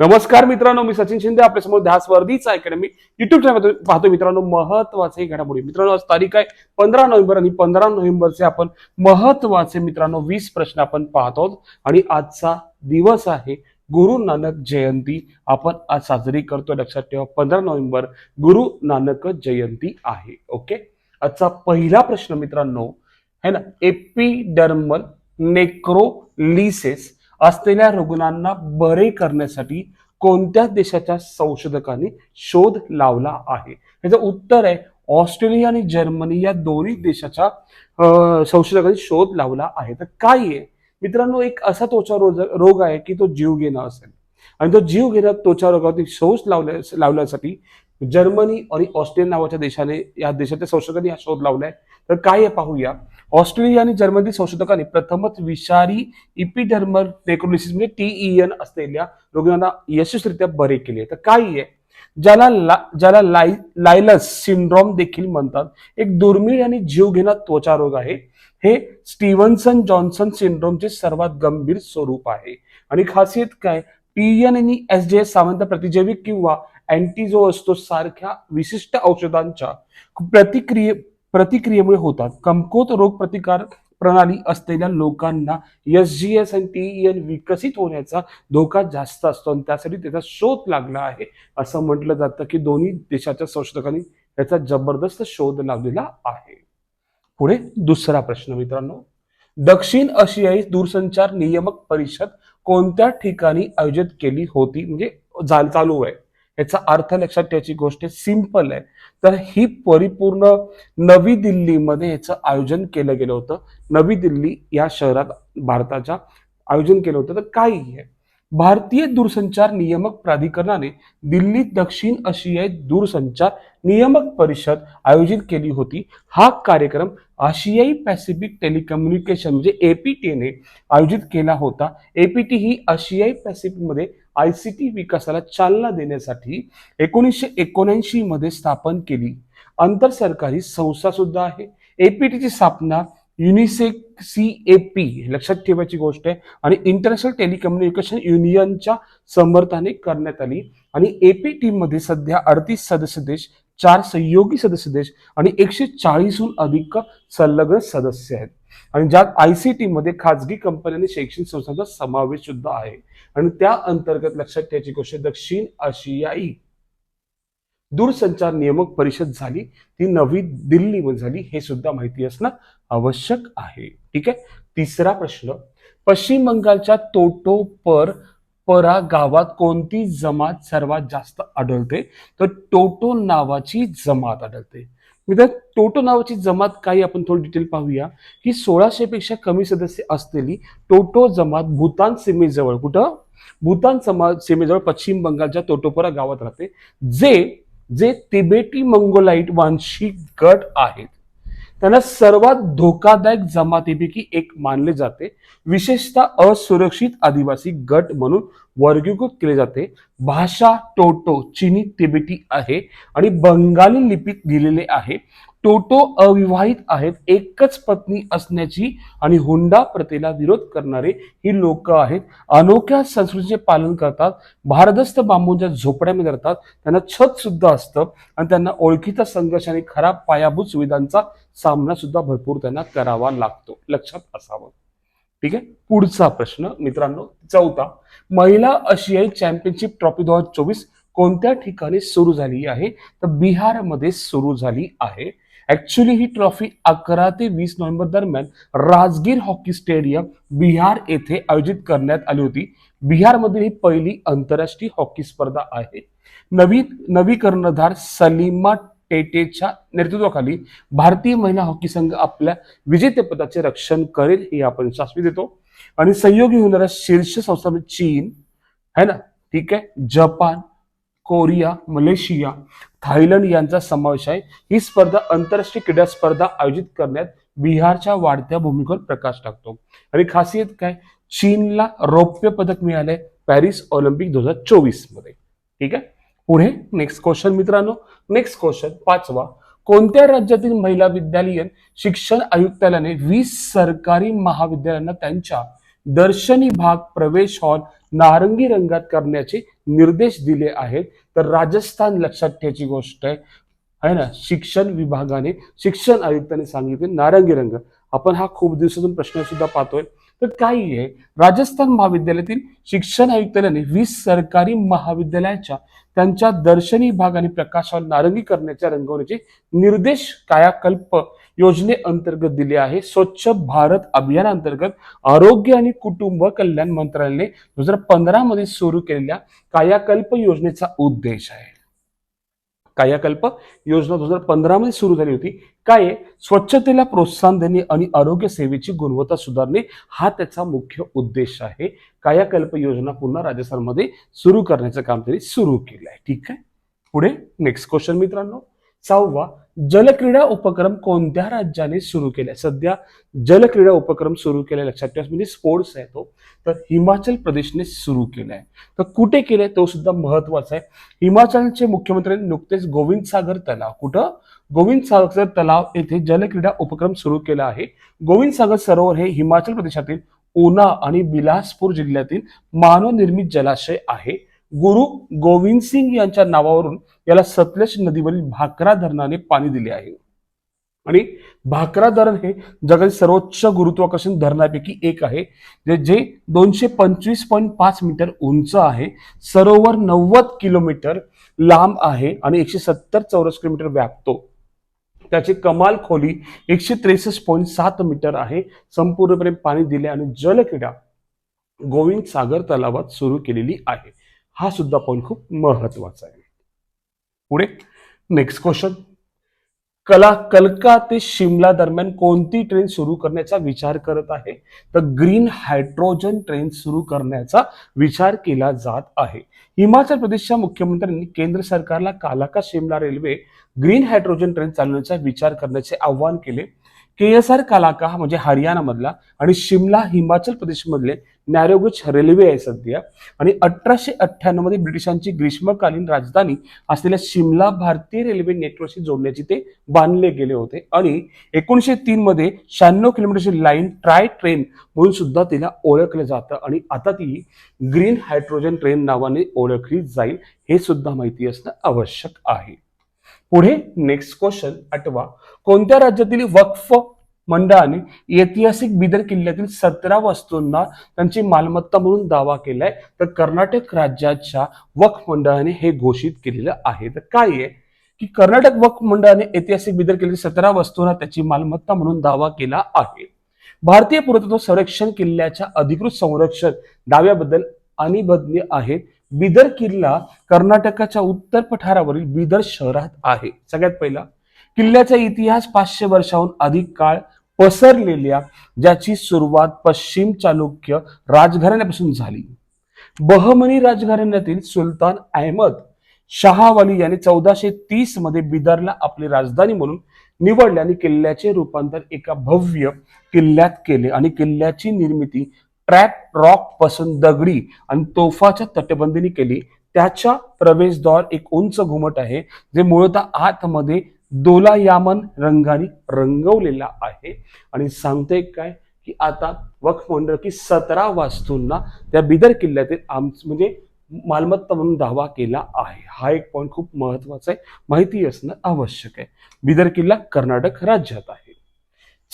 नमस्कार मित्रांनो मी सचिन शिंदे आपल्यासमोर ध्यास वर्दीचा अकॅडमी युट्यूब चॅनल पाहतो मित्रांनो महत्त्वाचे घडामोडी. मित्रांनो आज तारीख आहे पंधरा नोव्हेंबर आणि पंधरा नोव्हेंबरचे आपण महत्त्वाचे मित्रांनो वीस प्रश्न आपण पाहत आहोत. आणि आजचा दिवस आहे गुरु नानक जयंती. आपण आज साजरी करतो लक्षात ठेवा पंधरा नोव्हेंबर गुरु नानक जयंती आहे. ओके? आजचा पहिला प्रश्न मित्रांनो है ना? एपिडर्मल नेक्रोलिसिस असलेल्या रुग्णांना बरे करण्यासाठी कोणत्या देशाच्या संशोधकांनी शोध लावला आहे. याचं उत्तर आहे ऑस्ट्रेलिया आणि जर्मनी या दोन्ही देशाच्या संशोधकांनी शोध लावला आहे. तर काय आहे? मित्रांनो एक असा त्वचा रोग रोग आहे की तो जीव घेणं असेल. आणि तो जीव जीवघेणा त्वचा रोगावरती शोध लावल्या लावण्यासाठी जर्मनी आणि ऑस्ट्रेलिया नावाच्या देशाने या देशाच्या संशोधकांनी हा शोध लावलाय. तर काय आहे पाहूया. ऑस्ट्रेलिया आणि जर्मनी संशोधकांनी प्रथमच विषारी इपिडर्मल नेक्रोलिसिस म्हणजे टीईएन असलेल्या रुग्णांना यशस्वीरित्या बरे केले. तर काय आहे? ज्याला ला- ज्याला लाय लायलस सिंड्रोम देखील म्हणतात. एक दुर्मिळ आणि जीवघेणा त्वचा रोग आहे. हे स्टीव्हन्सन जॉन्सन सिंड्रोमचे सर्वात गंभीर स्वरूप आहे. आणि खासियत काय? पीएन आणि एस जे सामान्य प्रतिजैविक किंवा अँटीजो असतो सारख्या विशिष्ट औषधांच्या प्रतिक्रिये प्रतिक्रियेमुळे होतात. कमकुवत रोग प्रतिकार प्रणाली असलेल्या लोकांना एस जी एस आणि एन विकसित होण्याचा धोका जास्त असतो आणि त्यासाठी त्याचा शोध लागला आहे. असं म्हटलं जातं की दोन्ही देशाच्या संशोधकांनी त्याचा जबरदस्त शोध लावलेला आहे. पुढे दुसरा प्रश्न मित्रांनो. दक्षिण आशियाई दूरसंचार नियामक परिषद कोणत्या ठिकाणी आयोजित केली होती? म्हणजे चालू आहे. याचा अर्थ लक्षात ठेवायची गोष्ट सिंपल आहे. तर ही परिपूर्ण नवी दिल्लीमध्ये याचं आयोजन केलं गेलं होतं. नवी दिल्ली या शहरात भारताच्या आयोजन केलं होतं. तर काय आहे. भारतीय दूरसंचार नियामक प्राधिकरणाने दिल्ली दक्षिण आशियाई दूरसंचार नियामक परिषद आयोजित केली होती. हा कार्यक्रम आशियाई पॅसिफिक टेलिकम्युनिकेशन म्हणजे एपीटीने आयोजित केला होता. एपीटी ही आशियाई पॅसिफिकमध्ये आय सी टी विकासाला चालना देण्यासाठी एकोणीसशे एकोणऐंशी मध्ये स्थापन केली. आंतर सरकारी संस्था सुद्धा आहे. एपीटीची स्थापना युनिसेक सी ए पी लक्षात ठेवायची गोष्ट आहे. आणि इंटरनॅशनल टेलिकम्युनिकेशन युनियनच्या समर्थाने करण्यात आली. आणि एपीटी मध्ये सध्या अडतीस सदस्य देश चार सहयोगी सदस्य देश आणि एकशे चाळीसहून अधिक संलग्न सदस्य आहेत. आणि ज्यात आय सी टीमध्ये खाजगी कंपन्यांनी आणि शैक्षणिक संस्थांचा समावेश सुद्धा आहे. आणि त्या अंतर्गत लक्षात ठेवायची गोष्ट दक्षिण आशियाई दूरसंचार नियामक परिषद झाली ती नवी दिल्लीमध्ये झाली हे सुद्धा माहिती असणं आवश्यक आहे. ठीक आहे? तिसरा प्रश्न पश्चिम बंगालच्या तोटो पर परा गावात कोणती जमात सर्वात जास्त आढळते? तर टोटो नावाची जमात आढळते. मित्र टोटो नावाची जमात काही आपण थोडी डिटेल पाहूया. की सोळाशे पेक्षा कमी सदस्य असलेली टोटो जमात भूतान सीमेजवळ कुठं? भूतान समा सीमेजवळ पश्चिम बंगालच्या टोटोपरा गावात राहते जे जे तिबेटी मंगोलाईट वांशिक गट आहेत. त्यांना सर्वात धोकादायक जमातीपैकी एक मानले जाते. विशेषतः असुरक्षित आदिवासी गट म्हणून वर्गीकृत केले जाते. भाषा टोटो चिनी तिबेटी आहे आणि बंगाली लिपीत लिहिलेले आहे. टोटो अविवाहित आहेत एकच पत्नी असण्याची आणि हुंडा प्रथेला विरोध करणारे ही लोक आहेत. अनोख्या संस्कृतीचे पालन करतात भारदस्त बांबूंच्या झोपड्यामध्ये राहतात त्यांना छत सुद्धा असतं आणि त्यांना ओळखीचा संघर्ष आणि खराब पायाभूत सुविधांचा सामना सुद्धा भरपूर त्यांना करावा लागतो. लक्षात असावं. ठीक आहे? पुढचा प्रश्न मित्रांनो चौथा. महिला आशियाई चॅम्पियनशिप ट्रॉफी दोन हजार चोवीस कोणत्या ठिकाणी सुरू झाली आहे? तर बिहारमध्ये सुरू झाली आहे. ऍक्च्युली ही ट्रॉफी अकरा ते वीस नोव्हेंबर दरम्यान राजगीर हॉकी स्टेडियम बिहार येथे आयोजित करण्यात आली होती. बिहारमधील ही पहिली आंतरराष्ट्रीय हॉकी स्पर्धा आहे. नवी नवी कर्णधार सलीमा टेटेच्या नेतृत्वाखाली भारतीय महिला हॉकी संघ आपल्या विजेतेपदाचे रक्षण करेल हे आपण शास्वी देतो. आणि सहयोगी होणाऱ्या शीर्ष संस्था चीन है ना? ठीक आहे? जपान कोरिया मलेशिया थायलंड यांचा समावेश आहे. ही स्पर्धा आंतरराष्ट्रीय क्रीडा स्पर्धा आयोजित करण्यात बिहारच्या वाढत्या भूमिकेवर प्रकाश टाकतो. आणि खासियत काय? चीनला रौप्य पदक मिळाले पॅरिस ऑलिम्पिक दोन हजार चोवीसमध्ये. ठीक आहे? पुढे नेक्स्ट क्वेश्चन मित्रांनो. नेक्स्ट क्वेश्चन पाचवा. कोणत्या राज्यातील महिला विद्यालयीन शिक्षण आयुक्तालयाने वीस सरकारी महाविद्यालयांना त्यांच्या दर्शनी भाग प्रवेश हॉल नारंगी रंगात करण्याचे निर्देश दिले आहेत. तर राजस्थान लक्षात ठेवायची गोष्ट आहे. आहे ना? शिक्षण विभागाने शिक्षण आयुक्ताने सांगितले नारंगी रंग. आपण हा खूप दिवसातून प्रश्न सुद्धा पाहतोय. तर काही आहे. राजस्थान महाविद्यालयातील शिक्षण आयुक्तालयाने वीस सरकारी महाविद्यालयाच्या त्यांच्या दर्शनी भाग आणि प्रकाशावर नारंगी करण्याच्या रंगवण्याचे निर्देश कायाकल्प योजनेअंतर्गत दिले आहे. स्वच्छ भारत अभियानांतर्गत आरोग्य आणि कुटुंब कल्याण मंत्रालयाने दोन हजार पंधरा मध्ये सुरू केलेल्या कायाकल्प योजनेचा उद्देश आहे. कायाकल्प योजना दोन हजार पंधरा मध्ये सुरू झाली होती. काय आहे? स्वच्छतेला प्रोत्साहन देणे आणि आरोग्य सेवेची गुणवत्ता सुधारणे हा त्याचा मुख्य उद्देश आहे. कायाकल्प योजना पुन्हा राजस्थानमध्ये सुरू करण्याचं काम त्यांनी सुरू केलं आहे ठीक आहे? पुढे नेक्स्ट क्वेश्चन मित्रांनो. सहावा जलक्रीडा उपक्रम कोणत्या राज्याने सुरू केलाय सध्या जलक्रीडा उपक्रम सुरू केलाय लक्षात ठेवा म्हणजे स्पोर्ट्स आहे तो. तर हिमाचल प्रदेशने सुरू केलाय तर कुठे केलाय तो सुद्धा महत्त्वाचा आहे. हिमाचलचे मुख्यमंत्री नुकतेच गोविंद सागर तलाव. कुठं? गोविंद सागर तलाव येथे जलक्रीडा उपक्रम सुरू केला आहे. गोविंद सागर सरोवर हे हिमाचल प्रदेशातील उना आणि बिलासपूर जिल्ह्यातील मानवनिर्मित जलाशय आहे. गुरु गोविंद सिंग यांच्या नावावरून याला सतलज नदीवरील भाकरा धरणाने पाणी दिले आहे. आणि भाकरा धरण हे जगातील सर्वोच्च गुरुत्वाकर्षण धरणापैकी एक आहे. जे जे दोनशे पंचवीस पॉईंट पाच मीटर उंच आहे. सरोवर नव्वद किलोमीटर लांब आहे आणि एकशे सत्तर चौरस किलोमीटर व्यापतो. त्याची कमाल खोली एकशे त्रेसष्ट पॉईंट सात मीटर आहे. संपूर्णपणे पाणी दिले आणि जलक्रीडा गोविंद सागर तलावात सुरू केलेली आहे. हा सुद्धा पॉईंट खूप महत्त्वाचा आहे. पुढे नेक्स्ट क्वेश्चन कला कलका ते शिमला दरम्यान कोणती ट्रेन सुरू करण्याचा विचार करत आहे? तर ग्रीन हायड्रोजन ट्रेन सुरू करण्याचा विचार केला जात आहे. हिमाचल प्रदेशच्या मुख्यमंत्र्यांनी केंद्र सरकारला कालाका Shimla railway green hydrogen train चालवण्याचा विचार करण्याचे आवाहन केले. के एस आर कालाका म्हणजे हरियाणामधला आणि शिमला हिमाचल प्रदेशमधले नॅरोगेज रेल्वे आहे सध्या. आणि अठराशे अठ्ठ्याण्णवमध्ये ब्रिटिशांची ग्रीष्मकालीन राजधानी असलेल्या शिमला भारतीय रेल्वे नेटवर्कशी जोडण्याची ते बांधले गेले होते. आणि एकोणीशे तीन मध्ये शहाण्णव किलोमीटरची लाईन ट्राय ट्रेन म्हणून सुद्धा तिला ओळखलं जातं. आणि आता ती ग्रीन हायड्रोजन ट्रेन नावाने ओळखली जाईल हे सुद्धा माहिती असणं आवश्यक आहे. पुढे नेक्स्ट क्वेश्चन आठवा. कोणत्या राज्यातील वक्फ मंडळाने ऐतिहासिक बिदर किल्ल्यातील सतरा वस्तूंना त्यांची मालमत्ता म्हणून दावा केलाय. तर कर्नाटक राज्याच्या वक्फ मंडळाने हे घोषित केलेलं आहे. तर काय आहे? की कर्नाटक वक्फ मंडळाने ऐतिहासिक बिदर केलेली सतरा वस्तूंना त्याची मालमत्ता म्हणून दावा केला आहे. भारतीय पुरातत्व संरक्षण किल्ल्याच्या अधिकृत संरक्षण दाव्याबद्दल अनिबद्ध आहेत बिदर किल्ला कर्नाटकाच्या उत्तर पठारावरील बिदर शहरात आहे. सगळ्यात पहिला किल्ल्याचा इतिहास पाचशे वर्षाहून अधिक काळ पसरलेल्या ज्याची सुरुवात पश्चिम चालुक्य राजघराण्यापासून झाली. बहमनी राजघराण्यातील सुलतान अहमद शहावाली यांनी चौदाशे तीसमध्ये बिदरला आपली राजधानी म्हणून निवडले आणि किल्ल्याचे रूपांतर एका भव्य किल्ल्यात केले आणि किल्ल्याची निर्मिती ट्रॅप रॉकपासून दगडी आणि तोफाच्या तटबंदीने केली. त्याच्या प्रवेशद्वार एक उंच घुमट आहे जे मूळतः आतमध्ये दोलायामन रंगाने रंगवलेला आहे. आणि सांगते काय? की आता वक्फ मंडळ की सतरा वास्तूंना त्या बिदर किल्ल्यातील आम म्हणजे मालमत्ता म्हणून दावा केला आहे. हा एक पॉईंट खूप महत्त्वाचा आहे. माहिती असणं आवश्यक आहे. बिदर किल्ला कर्नाटक राज्यात आहे.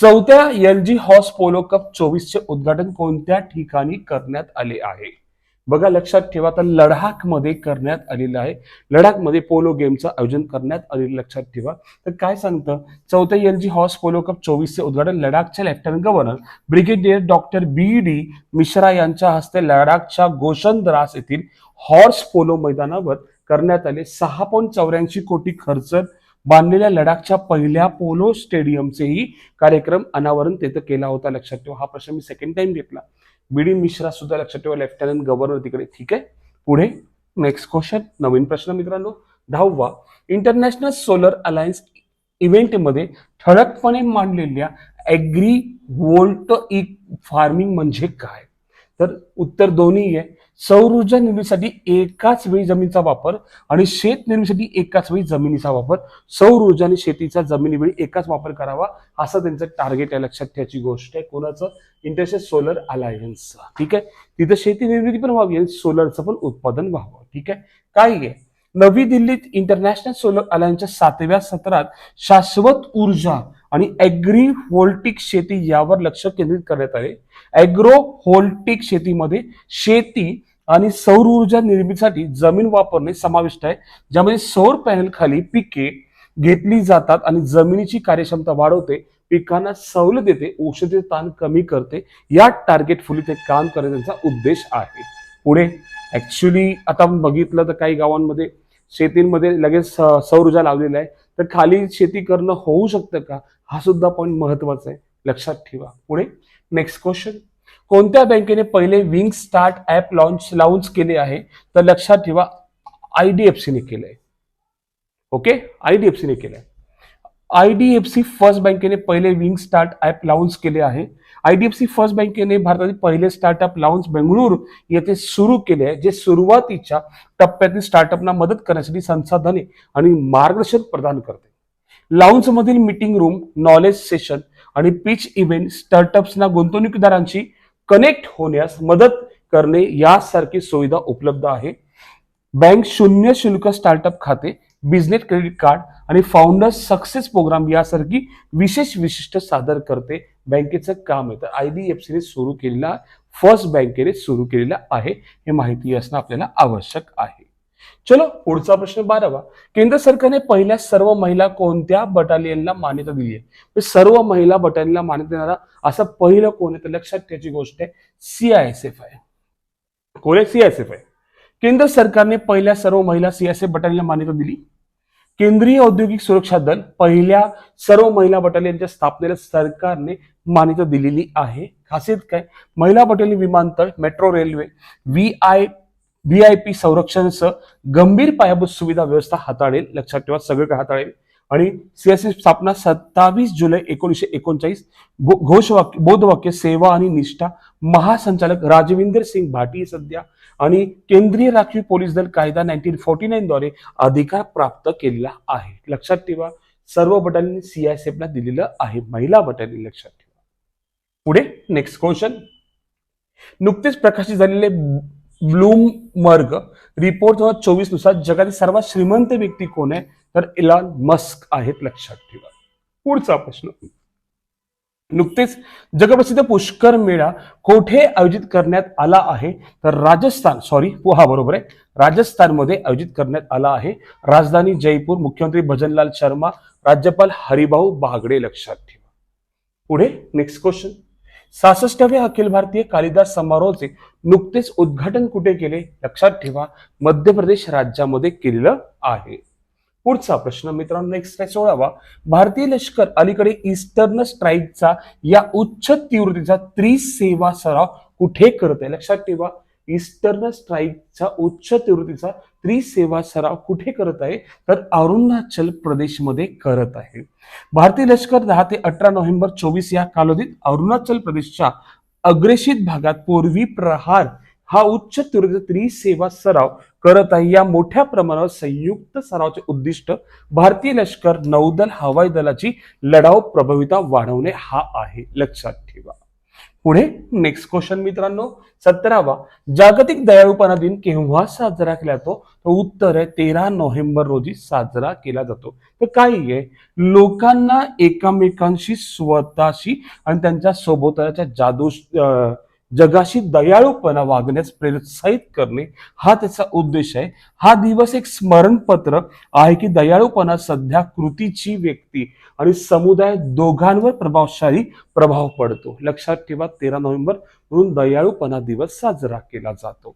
चौथ्या L G horse polo cup चोवीसचे उद्घाटन कोणत्या ठिकाणी करण्यात आले आहे? बघा लक्षात ठेवा तर लडाखमध्ये करण्यात आलेलं आहे. लडाखमध्ये पोलो गेमचं आयोजन करण्यात आलेलं लक्षात ठेवा. तर काय सांगतं? चौथ्या L G horse polo cup चोवीसचे उद्घाटन लडाखचे lieutenant governor brigadier doctor B D Mishra यांच्या हस्ते लडाखच्या गोशनद्रास येथील हॉर्स पोलो मैदानावर करण्यात आले. सहा पॉईंट चौऱ्याऐंशी कोटी खर्च बांधलेल्या लडाखच्या पहिल्या पोलो स्टेडियमचेही कार्यक्रम अनावरण तेथे केला होता. लक्षात ठेवा हा प्रश्न मी सेकंड टाइम घेतला. बी डी मिश्रा सुद्धा लक्षात ठेवा लेफ्टनंट गव्हर्नर तिकडे. ठीक आहे? पुढे नेक्स्ट क्वेश्चन नवीन प्रश्न मित्रांनो दहावा. इंटरनॅशनल सोलर अलायन्स इव्हेंटमध्ये ठळकपणे मांडलेल्या ॲग्री वोल्ट फार्मिंग म्हणजे काय? तर उत्तर दोन्ही आहे. सौर ऊर्जा निर्मितीसाठी एकाच वेळी जमिनीचा वापर आणि शेत निर्मितीसाठी एकाच वेळी जमिनीचा वापर. सौर ऊर्जा आणि शेतीचा जमिनीवेळी एकाच वापर करावा असं त्यांचं टार्गेट आहे लक्षात ठेवायची गोष्ट आहे. कोणाचं? इंटरेस्ट सोलर अलायन्स ठीक आहे? तिथं शेती निर्मिती पण व्हावी आणि सोलरचं पण उत्पादन व्हावं. ठीक आहे? काय आहे. नवी दिल्लीत इंटरनॅशनल सोलर अलायन्सच्या सातव्या सत्रात शाश्वत ऊर्जा आणि ॲग्री व्होल्टिक शेती यावर लक्ष केंद्रित करण्यात आले. ॲग्रो व्होल्टिक शेतीमध्ये शेती आणि सौर ऊर्जा निर्मितीसाठी जमीन वापरणे समाविष्ट आहे. ज्यामध्ये सौर पॅनल खाली पिके घेतली जातात आणि जमिनीची कार्यक्षमता वाढवते पिकांना सवलत देते औषधे ताण कमी करते. या टार्गेट फुली ते काम करण्याचा उद्देश आहे. पुढे ऍक्च्युली आता बघितलं तर काही गावांमध्ये शेतींमध्ये लगेच स- सौर ऊर्जा लावलेला आहे. तर खाली शेती करणं होऊ शकतं का? हा सुद्धा पॉईंट महत्त्वाचा आहे. लक्षात ठेवा. पुढे नेक्स्ट क्वेश्चन कोणत्या बँकेने पहिले wing start app launch launch केले आहे? तर लक्षात ठेवा आयडीएफसीने केलंय. ओके आय डी एफ सीने केलंय. सी फर्स्ट बँकेने पहिले विंग स्टार्ट ऍप लॉन्च केले आहे. आयडीएफसी फर्स्ट बँकेने भारतातील पहिले स्टार्टअप लॉन्च बेंगळुरू येथे सुरू केले आहे जे सुरुवातीच्या टप्प्यातील स्टार्टअपना मदत करण्यासाठी संसाधने आणि मार्गदर्शन प्रदान करते. Lounge meeting room knowledge session आणि पिच इव्हेंट स्टार्टअप्सना गुंतवणूकदारांशी कनेक्ट होण्यास मदत करणे यासारखी सुविधा उपलब्ध आहे. बँक शून्य शुल्क स्टार्टअप खाते बिझनेस क्रेडिट कार्ड आणि फाउंडर्स सक्सेस प्रोग्राम यासारखी विशेष विशिष्ट सादर करते. बँकेचं काम आहे. तर आय डी एफ सीने सुरू केलेला फर्स्ट बँकेने सुरू केलेला आहे. हे माहिती असणं आपल्याला आवश्यक आहे. चलो पुढचा प्रश्न बारावा. केंद्र सरकारने पहिल्या सर्व महिला कोणत्या बटालियनला मान्यता दिली आहे? म्हणजे सर्व महिला बटालियनला मान्यता देणारा असं पहिलं कोण आहे? तर लक्षात ठेवायची गोष्ट आहे सीआयएसएफ आहे. कोण आहे? सीआयएसएफ आहे. केंद्र सरकारने पहिल्या सर्व महिला सीआयएसएफ बटालियनला मान्यता दिली? केंद्रीय औद्योगिक सुरक्षा दल पहिल्या सर्व महिला बटालियनच्या स्थापनेला सरकारने मान्यता दिलेली आहे. खासियत काय? महिला बटालियन विमानतळ metro railway V I V I P संरक्षणसह गंभीर पायाभूत सुविधा व्यवस्था हाताळेल. लक्षात ठेवा सगळं काय हाताळेल. आणि सीएससी स्थापना सत्तावीस जुलै एकोणीसशे एकोणचाळीस घोषवाक्य बोधवाक्य सेवा आणि निष्ठा महासंचालक राजविंदर सिंग भाटी सध्या आणि केंद्रीय राखीव पोलीस दल कायदा नाईन्टीन फोर्टी नाईन द्वारे अधिकार प्राप्त केलेला आहे. लक्षात ठेवा सर्व बटालियन सीआयएसएफला दिलेलं आहे महिला बटालियन लक्षात ठेवा. पुढे नेक्स्ट क्वेश्चन नुकतेच प्रकाशित झालेले ब्लूमबर्ग रिपोर्ट दोन हजार चोवीसनुसार जगातील सर्वात श्रीमंत व्यक्ती कोण आहे? तर इलॉन मस्क आहेत लक्षात ठेवा. पुढचा प्रश्न. नुकतेच जगप्रसिद्ध पुष्कर मेळा कोठे आयोजित करण्यात आला आहे? तर राजस्थान सॉरी हा बरोबर आहे. राजस्थानमध्ये आयोजित करण्यात आला आहे. राजधानी जयपूर मुख्यमंत्री भजनलाल शर्मा राज्यपाल हरिभाऊ बागडे लक्षात ठेवा. पुढे नेक्स्ट क्वेश्चन सहासष्टाव्या अखिल भारतीय कालिदास समारोहाचे नुकतेच उद्घाटन कुठे केले? लक्षात ठेवा. मध्य प्रदेश राज्यामध्ये केलेलं आहे. पुढचा प्रश्न मित्रांनो नेक्स्ट आहे सोळावा भारतीय लष्कर अलीकडे ईस्टर्न स्ट्राईकचा या उच्च तीव्रतेचा त्रिसेवा सराव कुठे करत आहे? लक्षात ठेवा ईस्टर्न स्ट्राईकचा उच्च तीव्रतेचा त्रिसेवा सराव कुठे करत आहे? तर अरुणाचल प्रदेशमध्ये करत आहे. भारतीय लष्कर दहा ते अठरा नोव्हेंबर चोवीस या कालावधीत अरुणाचल प्रदेशच्या अग्रेषित भागात पूर्वी प्रहार हा उच्च तीव्रतेचा त्रिसेवा सराव करत आहे. या मोठ्या प्रमाणावर संयुक्त सरावाचे उद्दिष्ट भारतीय लष्कर नौदल हवाई दलाची लढाऊ प्रभाविता वाढवणे हा आहे. लक्षात ठेवा. पुढे नेक्स्ट क्वेश्चन मित्रांनो. सतरावा. जागतिक दयाळूपणा दिन केव्हा साजरा केला जातो? तर उत्तर आहे तेरा नोव्हेंबर रोजी साजरा केला जातो. तर काय आहे लोकांना एकमेकांशी स्वतःशी आणि त्यांच्या सोबतच्या जादू अं, जगाशी दयाळूपणा वागण्यास प्रोत्साहित करणे हा त्याचा उद्देश आहे. हा दिवस एक स्मरणपत्र आहे की दयाळूपणा सध्या कृतीची व्यक्ती आणि समुदाय दोघांवर प्रभावशाली प्रभाव पडतो. लक्षात ठेवा तेरा नोव्हेंबर म्हणून दयाळूपणा दिवस साजरा केला जातो.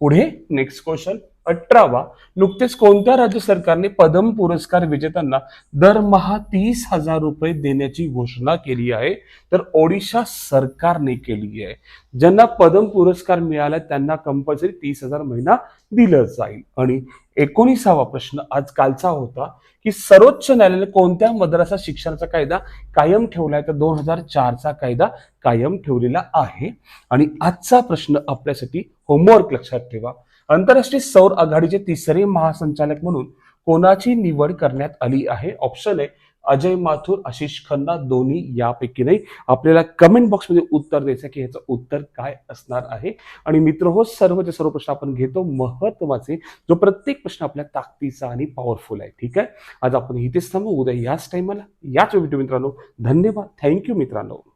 पुढे नेक्स्ट क्वेश्चन अठरावा नुकतेच कोणत्या राज्य सरकारने पद्म पुरस्कार विजेत्यांना दरमहा तीस हजार रुपये देण्याची घोषणा केली आहे? तर ओडिशा सरकारने केली आहे. ज्यांना पद्म पुरस्कार मिळाला त्यांना कंपल्सरी तीस हजार महिना दिलं जाईल. आणि एकोणीसावा प्रश्न आज कालचा होता की सर्वोच्च न्यायालयाने कोणत्या मद्रासा शिक्षणाचा कायदा कायम ठेवलाय तर दोन हजार चारचा कायदा कायम ठेवलेला आहे. आणि आजचा प्रश्न आपल्यासाठी होमवर्क लक्षात ठेवा. आंतरराष्ट्रीय सौर आघाडीचे तिसरे महासंचालक म्हणून कोणाची निवड करण्यात आली आहे? ऑप्शन आहे अजय माथुर आशिष खन्ना दोन्ही यापैकी नाही. आपल्याला कमेंट बॉक्समध्ये उत्तर द्यायचं की ह्याचं उत्तर काय असणार आहे? आणि मित्र हो सर्वचे सर्व प्रश्न आपण घेतो महत्त्वाचे जो प्रत्येक प्रश्न आपल्या ताकदीचा आणि पॉवरफुल आहे. ठीक आहे? आज आपण इथेच थांबू. उद्या याच टाइमला याच व्हिडिओ मित्रांनो. धन्यवाद. थँक्यू मित्रांनो.